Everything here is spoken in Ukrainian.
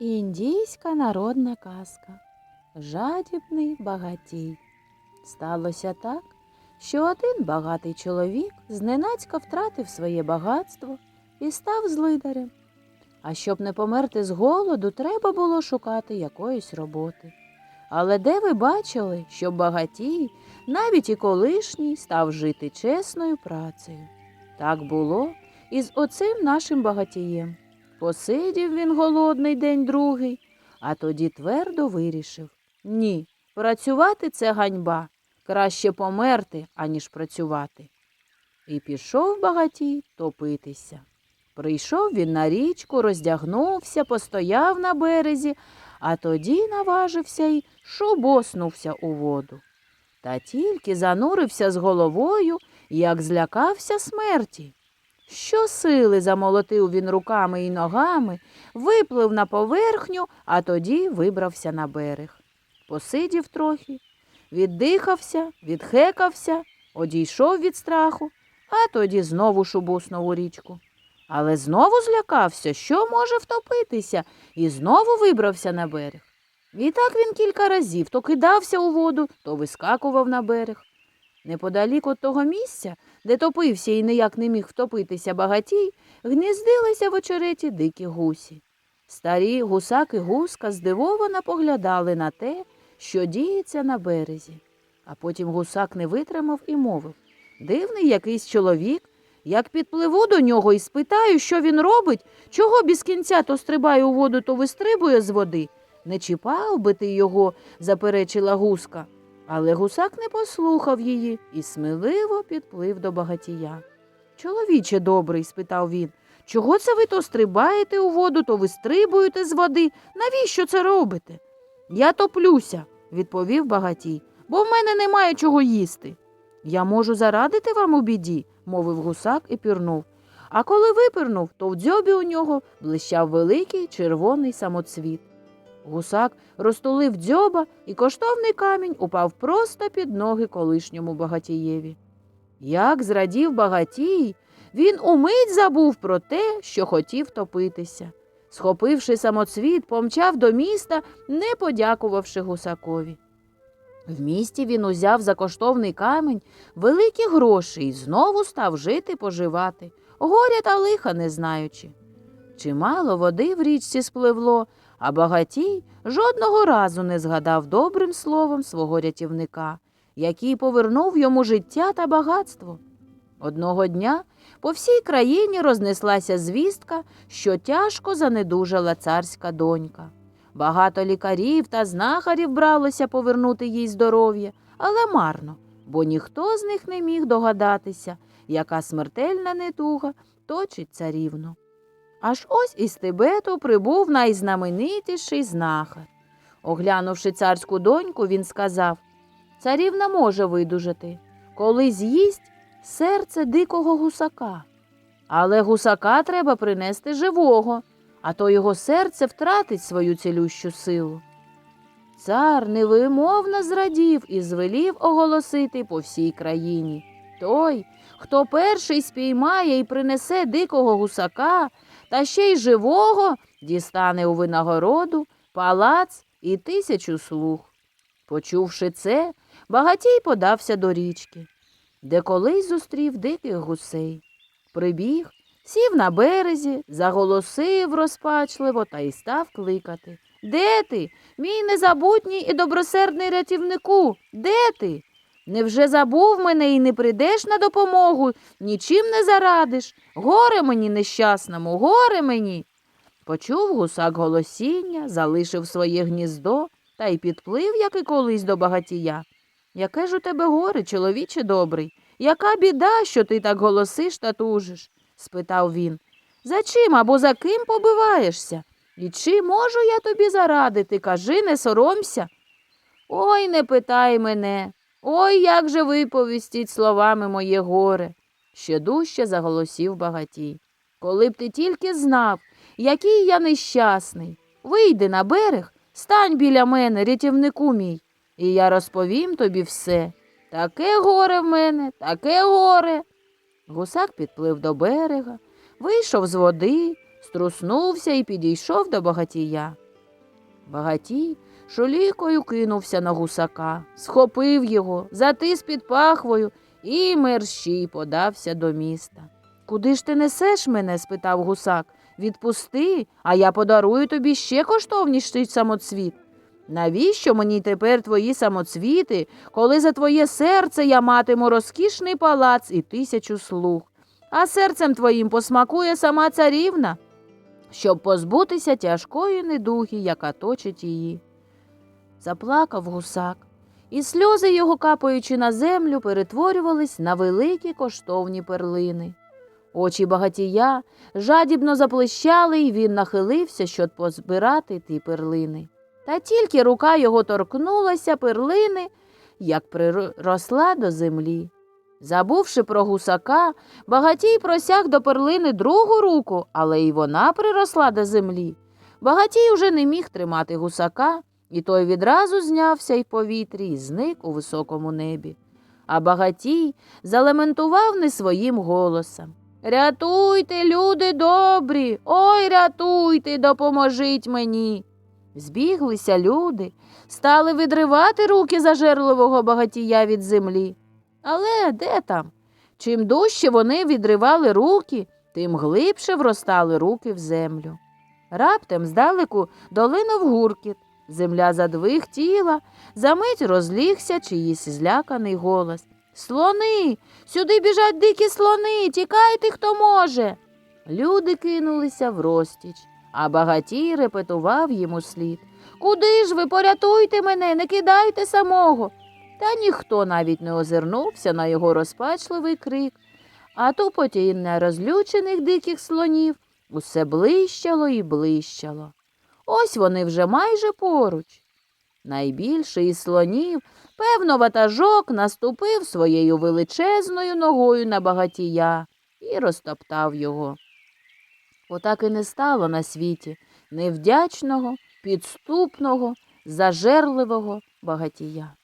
Індійська народна казка. Жадібний багатій. Сталося так, що один багатий чоловік зненацька втратив своє багатство і став злидарем. А щоб не померти з голоду, треба було шукати якоїсь роботи. Але де ви бачили, щоб багатій, навіть і колишній, став жити чесною працею? Так було і з оцим нашим багатієм. Посидів він голодний день другий, а тоді твердо вирішив ні, працювати це ганьба. Краще померти, аніж працювати. І пішов багатій топитися. Прийшов він на річку, роздягнувся, постояв на березі, а тоді наважився й шубоснувся у воду. Та тільки занурився з головою, як злякався смерті. Щосили замолотив він руками і ногами, виплив на поверхню, а тоді вибрався на берег. Посидів трохи, віддихався, відхекався, одійшов від страху, а тоді знову шубуснув у річку. Але знову злякався, що може втопитися, і знову вибрався на берег. І так він кілька разів то кидався у воду, то вискакував на берег. Неподалік от того місця, де топився і ніяк не міг втопитися багатій, гніздилися в очереті дикі гусі. Старі гусак і гуска здивовано поглядали на те, що діється на березі. А потім гусак не витримав і мовив Дивний якийсь чоловік. Як підпливу до нього і спитаю, що він робить, чого без кінця то стрибає у воду, то вистрибує з води. Не чіпав би ти його, заперечила гуска. Але гусак не послухав її і сміливо підплив до багатія. Чоловіче добрий, спитав він, чого це ви то стрибаєте у воду, то вистрибуєте з води? Навіщо це робите? Я топлюся, відповів багатій, бо в мене немає чого їсти. Я можу зарадити вам у біді, мовив гусак і пірнув. А коли випірнув, то в дзьобі у нього блищав великий червоний самоцвіт. Гусак розтулив дзьоба, і коштовний камінь упав просто під ноги колишньому багатієві. Як зрадів багатій, він умить забув про те, що хотів топитися. Схопивши самоцвіт, помчав до міста, не подякувавши гусакові. В місті він узяв за коштовний камінь великі гроші і знову став жити поживати, горя та лиха не знаючи. Чимало води в річці спливло, а багатій жодного разу не згадав добрим словом свого рятівника, який повернув йому життя та багатство. Одного дня по всій країні рознеслася звістка, що тяжко занедужала царська донька. Багато лікарів та знахарів бралося повернути їй здоров'я, але марно, бо ніхто з них не міг догадатися, яка смертельна недуга точить царівну. Аж ось із Тибету прибув найзнаменитіший знахар. Оглянувши царську доньку, він сказав Царівна може видужати, коли з'їсть серце дикого гусака. Але гусака треба принести живого, а то його серце втратить свою цілющу силу. Цар невимовно зрадів і звелів оголосити по всій країні. Той, хто перший спіймає і принесе дикого гусака, та ще й живого, дістане у винагороду палац і тисячу слуг. Почувши це, багатій подався до річки, де колись зустрів диких гусей. Прибіг, сів на березі, заголосив розпачливо та й став кликати. Де ти, мій незабутній і добросердний рятівнику? Де ти? Невже забув мене і не прийдеш на допомогу, нічим не зарадиш? Горе мені нещасному, горе мені. Почув гусак голосіння, залишив своє гніздо та й підплив, як і колись до багатія. Яке ж у тебе горе, чоловіче добрий? Яка біда, що ти так голосиш та тужиш? спитав він. За чим або за ким побиваєшся? І чи можу я тобі зарадити? Кажи, не соромся. Ой, не питай мене. Ой, як же виповістіть словами моє горе, ще дужче заголосів багатій. Коли б ти тільки знав, який я нещасний. Вийди на берег, стань біля мене, рятівнику мій, і я розповім тобі все. Таке горе в мене, таке горе. Гусак підплив до берега, вийшов з води, струснувся і підійшов до багатія. Багатій шолікою кинувся на гусака, схопив його, затис під пахвою і мерщій подався до міста. Куди ж ти несеш мене? спитав гусак. Відпусти, а я подарую тобі ще коштовніший самоцвіт. Навіщо мені тепер твої самоцвіти, коли за твоє серце я матиму розкішний палац і тисячу слуг, а серцем твоїм посмакує сама царівна, щоб позбутися тяжкої недуги, яка точить її. Заплакав гусак, і сльози його, капаючи на землю, перетворювались на великі коштовні перлини. Очі багатія жадібно заплещали, і він нахилився, щоб позбирати ті перлини. Та тільки рука його торкнулася перлини, як приросла до землі. Забувши про гусака, багатій просяг до перлини другу руку, але й вона приросла до землі. Багатій уже не міг тримати гусака, і той відразу знявся й повітрі і зник у високому небі. А багатій залементував не своїм голосом. Рятуйте, люди добрі, ой, рятуйте, допоможіть мені. Збіглися люди, стали відривати руки зажерливого багатія від землі. Але де там? Чим дужче вони відривали руки, тим глибше вростали руки в землю. Раптом здалеку долинув гуркіт, земля задвихтіла, замить розлігся чиїсь зляканий голос. Слони, сюди біжать дикі слони, тікайте, хто може. Люди кинулися в розтіч, а багатій репетував йому слід. Куди ж ви порятуйте мене, не кидайте самого. Та ніхто навіть не озирнувся на його розпачливий крик, а тупотіння розлючених диких слонів усе блищало і блищало. Ось вони вже майже поруч. Найбільший із слонів, певно, ватажок наступив своєю величезною ногою на багатія і розтоптав його. Отак і не стало на світі невдячного, підступного, зажерливого багатія.